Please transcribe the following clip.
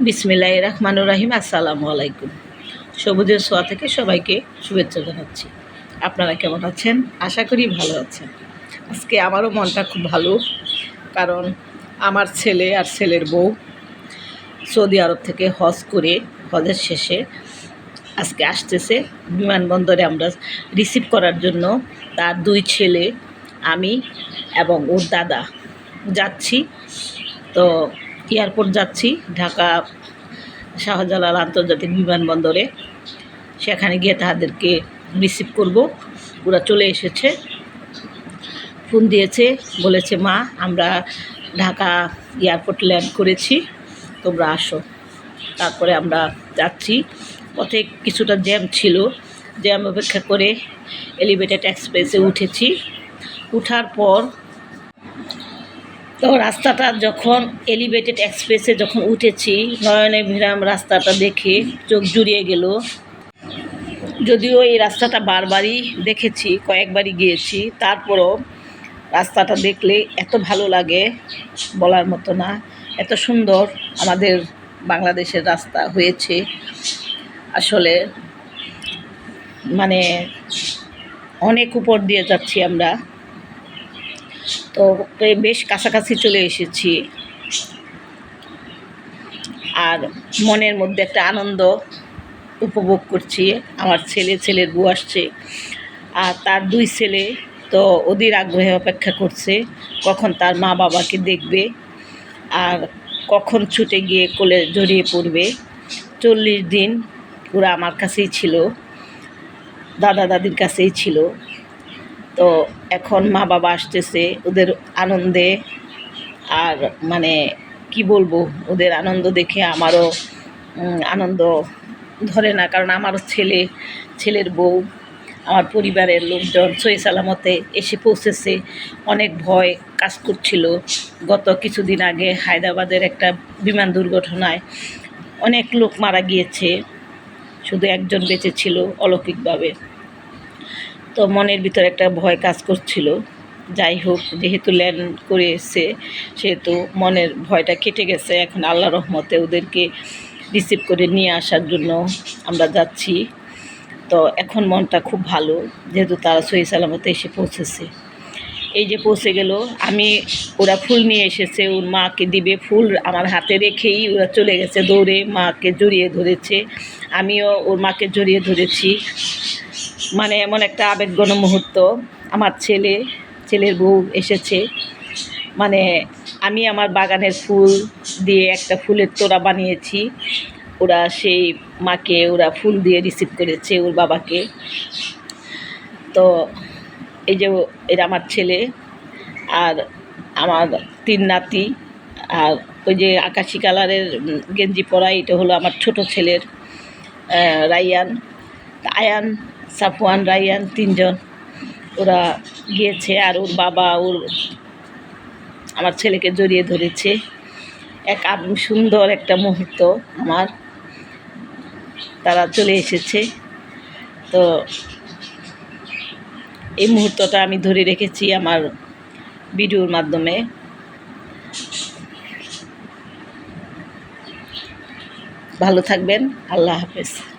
বিসমিল্লাহ রহমানুর রাহিম, আসসালামু আলাইকুম। সবুজের সোয়া থেকে সবাইকে শুভেচ্ছা জানাচ্ছি। আপনারা কেমন আছেন? আশা করি ভালো আছেন। আজকে আমারও মনটা খুব ভালো, কারণ আমার ছেলে আর ছেলের বউ সৌদি আরব থেকে হজ করে, হজের শেষে আজকে আসতেছে। বিমানবন্দরে আমরা রিসিভ করার জন্য তার দুই ছেলে, আমি এবং ওর দাদা যাচ্ছি। তো এয়ারপোর্ট যাচ্ছি, ঢাকা শাহজালাল আন্তর্জাতিক বিমানবন্দরে। সেখানে গিয়ে তাদেরকে রিসিভ করব। ওরা চলে এসেছে। ফোন দিয়েছে, বলেছে, মা, আমরা ঢাকা এয়ারপোর্ট ল্যান্ড করেছি, তোমরা আসো। তারপরে আমরা যাচ্ছি। পথে কিছুটা জ্যাম ছিল। জ্যাম অপেক্ষা করে এলিভেটেড এক্সপ্রেসে উঠেছি। উঠার পর তো রাস্তাটা যখন এলিভেটেড এক্সপ্রেসে যখন উঠেছি, নয়নে ভিরাম রাস্তাটা দেখে চোখ জুড়িয়ে গেল। যদিও এই রাস্তাটা বারবারই দেখেছি, কয়েকবারই গিয়েছি, তারপরও রাস্তাটা দেখলে এত ভালো লাগে বলার মতো না। এত সুন্দর আমাদের বাংলাদেশের রাস্তা হয়েছে। আসলে মানে অনেক উপর দিয়ে যাচ্ছি আমরা। তো বেশ কাছাকাছি চলে এসেছি। আর মনের মধ্যে একটা আনন্দ উপভোগ করছি। আমার ছেলে, ছেলের বউ আসছে। আর তার দুই ছেলে তো ওদের আগ্রহে অপেক্ষা করছে, কখন তার মা বাবাকে দেখবে আর কখন ছুটে গিয়ে কোলে জড়িয়ে পড়বে। চল্লিশ দিন ওরা আমার কাছেই ছিল দাদা দাদির কাছেই ছিল। তো এখন মা বাবা আসতেছে ওদের আনন্দে। আর মানে কি বলব, ওদের আনন্দ দেখে আমারও আনন্দ ধরে না, কারণ আমারও ছেলে, ছেলের বউ, আমার পরিবারের লোকজন সই সালামতে এসে পৌঁছেছে। অনেক ভয় কাজ করছিল। গত কিছুদিন আগে হায়দ্রাবাদের একটা বিমান দুর্ঘটনায় অনেক লোক মারা গিয়েছে। শুধু একজন বেঁচে ছিল অলৌকিকভাবে। তো মনের ভিতরে একটা ভয় কাজ করছিল। যাই হোক, যেহেতু ল্যান্ড করে এসছে, সেহেতু মনের ভয়টা কেটে গেছে। এখন আল্লাহ রহমতে ওদেরকে রিসিভ করে নিয়ে আসার জন্য আমরা যাচ্ছি। তো এখন মনটা খুব ভালো, যেহেতু তারা সহি সালামতে এসে পৌঁছেছে। এই যে পৌঁছে গেল, আমি, ওরা ফুল নিয়ে এসেছে, ওর মাকে দিবে ফুল আমার হাতে রেখেই ওরা চলে গেছে দৌড়ে, মাকে জড়িয়ে ধরেছে। আমিও ওর মাকে জড়িয়ে ধরেছি। মানে এমন একটা আবেগঘন মুহূর্ত। আমার ছেলে, ছেলের বউ এসেছে। মানে আমি আমার বাগানের ফুল দিয়ে একটা ফুলের তোড়া বানিয়েছি। ওরা সেই মাকে, ওরা ফুল দিয়ে রিসিভ করেছে ওর বাবাকে। তো এই যে এটা আমার ছেলে আর আমার তিন নাতি আর ওই যে আকাশি কালারের গেঞ্জি পরা, এটা হলো আমার ছোট ছেলের রাইয়ান আয়ান সাফওয়ান রাইয়ান তিনজন। ওরা গিয়েছে আর ওর বাবা, ওর আমার ছেলেকে জড়িয়ে ধরেছে। এক সুন্দর একটা মুহূর্ত আমার। তারা চলে এসেছে। তো এই মুহূর্তটা আমি ধরে রেখেছি আমার ভিডিওর মাধ্যমে। ভালো থাকবেন। আল্লাহ হাফেজ।